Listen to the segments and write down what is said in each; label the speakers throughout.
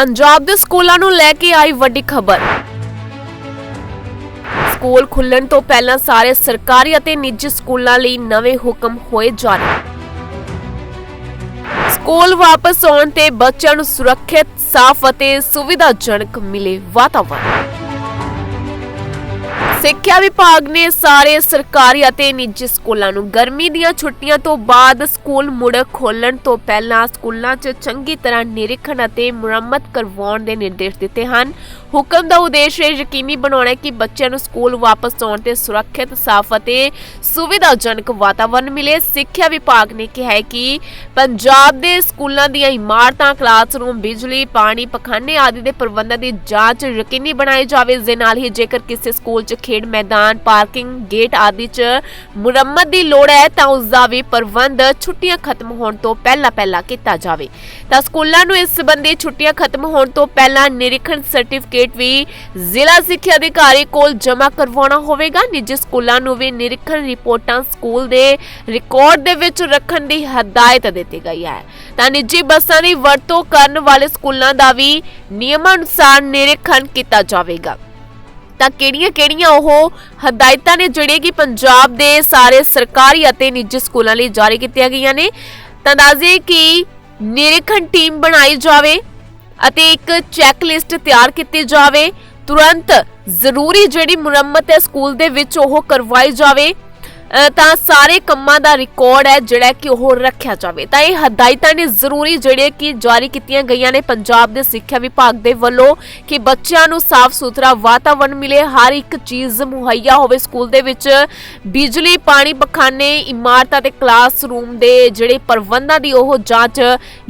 Speaker 1: ਪੰਜਾਬ ਦੇ ਸਕੂਲਾਂ ਨੂੰ ਲੈ ਕੇ ਆਈ ਵੱਡੀ ਖਬਰ। ਸਕੂਲ ਖੁੱਲਣ ਤੋਂ ਪਹਿਲਾਂ ਸਾਰੇ ਸਰਕਾਰੀ ਅਤੇ ਨਿੱਜੀ ਸਕੂਲਾਂ ਲਈ ਨਵੇਂ ਹੁਕਮ ਹੋਏ ਜਾਰੀ। ਸਕੂਲ ਵਾਪਸ ਆਉਣ ਤੇ ਬੱਚਿਆਂ ਨੂੰ ਸੁਰੱਖਿਅਤ, ਸਾਫ਼ ਅਤੇ ਸੁਵਿਧਾਜਨਕ ਮਿਲੇ ਵਾਤਾਵਰਣ ਸਿੱਖਿਆ ਵਿਭਾਗ ਨੇ ਸਾਰੇ ਸਰਕਾਰੀ ਅਤੇ ਨਿੱਜੀ ਸਕੂਲਾਂ ਨੂੰ ਗਰਮੀ ਦੀਆਂ ਛੁੱਟੀਆਂ ਤੋਂ ਬਾਅਦ ਸਕੂਲ ਮੁੜ ਖੋਲਣ ਤੋਂ ਪਹਿਲਾਂ ਸਕੂਲਾਂ 'ਚ ਚੰਗੀ ਤਰ੍ਹਾਂ ਨਿਰੀਖਣ ਅਤੇ ਮੁਰੰਮਤ ਕਰਵਾਉਣ ਦੇ ਨਿਰਦੇਸ਼ ਦਿੱਤੇ ਹਨ। ਹੁਕਮ ਦਾ ਉਦੇਸ਼ ਇਹ ਯਕੀਨੀ ਬਣਾਉਣਾ ਹੈ ਕਿ ਬੱਚਿਆਂ ਨੂੰ ਸਕੂਲ ਵਾਪਸ ਆਉਣ ਤੇ ਸੁਰੱਖਿਅਤ, ਸਾਫ਼ ਅਤੇ ਸੁਵਿਧਾਜਨਕ ਵਾਤਾਵਰਣ ਮਿਲੇ। ਸਿੱਖਿਆ ਵਿਭਾਗ ਨੇ ਕਿਹਾ ਹੈ ਕਿ ਪੰਜਾਬ ਦੇ ਸਕੂਲਾਂ ਦੀਆਂ ਇਮਾਰਤਾਂ, ਕਲਾਸਰੂਮ, ਬਿਜਲੀ, ਪਾਣੀ, ਪਖਾਨੇ ਆਦਿ ਦੇ ਪ੍ਰਬੰਧਾਂ ਦੀ ਜਾਂਚ ਯਕੀਨੀ ਬਣਾਈ ਜਾਵੇ। ਇਸ ਦੇ ਨਾਲ ਹੀ ਜੇਕਰ ਕਿਸੇ ਸਕੂਲ 'ਚ ਖੇਡ ਮੈਦਾਨ, ਪਾਰਕਿੰਗ, ਗੇਟ ਆਦਿ 'ਚ ਮੁਰੰਮਤ ਦੀ ਲੋੜ ਹੈ ਤਾਂ ਉਸ ਦਾ ਵੀ ਪ੍ਰਬੰਧ ਛੁੱਟੀਆਂ ਖਤਮ ਹੋਣ ਤੋਂ ਪਹਿਲਾਂ ਪਹਿਲਾਂ ਕੀਤਾ ਜਾਵੇ। ਤਾਂ ਸਕੂਲਾਂ ਨੂੰ ਇਸ ਸੰਬੰਧੀ ਛੁੱਟੀਆਂ ਖਤਮ ਹੋਣ ਤੋਂ ਪਹਿਲਾਂ ਨਿਰੀਖਣ ਸਰਟੀਫਿਕੇਟ ਵੀ ਜ਼ਿਲ੍ਹਾ ਸਿੱਖਿਆ ਅਧਿਕਾਰੀ ਕੋਲ ਜਮ੍ਹਾਂ ਕਰਵਾਉਣਾ ਹੋਵੇਗਾ। ਨਿੱਜੀ ਸਕੂਲਾਂ ਨੂੰ ਵੀ ਨਿਰੀਖਣ ਰਿਪੋਰਟਾਂ ਸਕੂਲ ਦੇ ਰਿਕਾਰਡ ਦੇ ਵਿੱਚ ਰੱਖਣ ਦੀ ਹਦਾਇਤ ਦਿੱਤੀ ਗਈ ਹੈ। ਤਾਂ ਨਿੱਜੀ ਬੱਸਾਂ ਦੀ ਵਰਤੋਂ ਕਰਨ ਵਾਲੇ ਸਕੂਲਾਂ ਦਾ ਵੀ ਨਿਯਮਾਂ ਅਨੁਸਾਰ ਨਿਰੀਖਣ ਕੀਤਾ ਜਾਵੇਗਾ। ਤਾਂ ਕਿਹੜੀਆਂ-ਕਿਹੜੀਆਂ ਉਹ ਹਦਾਇਤਾਂ ਨੇ ਜਿਹੜੀਆਂ ਕਿ ਪੰਜਾਬ ਦੇ ਸਾਰੇ ਸਰਕਾਰੀ ਅਤੇ ਨਿੱਜੀ ਸਕੂਲਾਂ ਲਈ ਜਾਰੀ ਕੀਤੀਆਂ ਗਈਆਂ ਨੇ? ਤਾਂ ਦੱਸਦੇ ਕਿ ਨਿਰੀਖਣ ਟੀਮ ਬਣਾਈ ਜਾਵੇ ਅਤੇ ਇੱਕ ਚੈੱਕ ਲਿਸਟ ਤਿਆਰ ਕੀਤੀ ਜਾਵੇ, ਤੁਰੰਤ ਜ਼ਰੂਰੀ ਜਿਹੜੀ ਮੁਰੰਮਤ ਹੈ ਸਕੂਲ ਦੇ ਵਿੱਚ ਉਹ ਕਰਵਾਈ ਜਾਵੇ। ਤਾਂ ਸਾਰੇ ਕੰਮਾਂ ਦਾ ਰਿਕਾਰਡ ਹੈ ਜਿਹੜਾ ਕਿ ਉਹ ਰੱਖਿਆ ਜਾਵੇ। ਤਾਂ ਇਹ ਹਦਾਇਤਾਂ ਨੇ ਜ਼ਰੂਰੀ ਜਿਹੜੇ ਕਿ ਜਾਰੀ ਕੀਤੀਆਂ ਗਈਆਂ ਨੇ ਪੰਜਾਬ ਦੇ ਸਿੱਖਿਆ ਵਿਭਾਗ ਦੇ ਵੱਲੋਂ ਕਿ ਬੱਚਿਆਂ ਨੂੰ ਸਾਫ਼ ਸੁਥਰਾ ਵਾਤਾਵਰਣ ਮਿਲੇ, ਹਰ ਇੱਕ ਚੀਜ਼ ਮੁਹੱਈਆ ਹੋਵੇ ਸਕੂਲ ਦੇ ਵਿੱਚ। ਬਿਜਲੀ, ਪਾਣੀ, ਪਖਾਨੇ, ਇਮਾਰਤਾਂ ਤੇ ਕਲਾਸਰੂਮ ਦੇ ਜਿਹੜੇ ਪ੍ਰਬੰਧਾਂ ਦੀ ਉਹ ਜਾਂਚ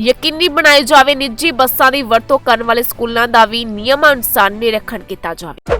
Speaker 1: ਯਕੀਨੀ ਬਣਾਈ ਜਾਵੇ। ਨਿੱਜੀ ਬੱਸਾਂ ਦੀ ਵਰਤੋਂ ਕਰਨ ਵਾਲੇ ਸਕੂਲਾਂ ਦਾ ਵੀ ਨਿਯਮਾਂ ਅਨੁਸਾਰ ਨਿਰੀਖਣ ਕੀਤਾ ਜਾਵੇ।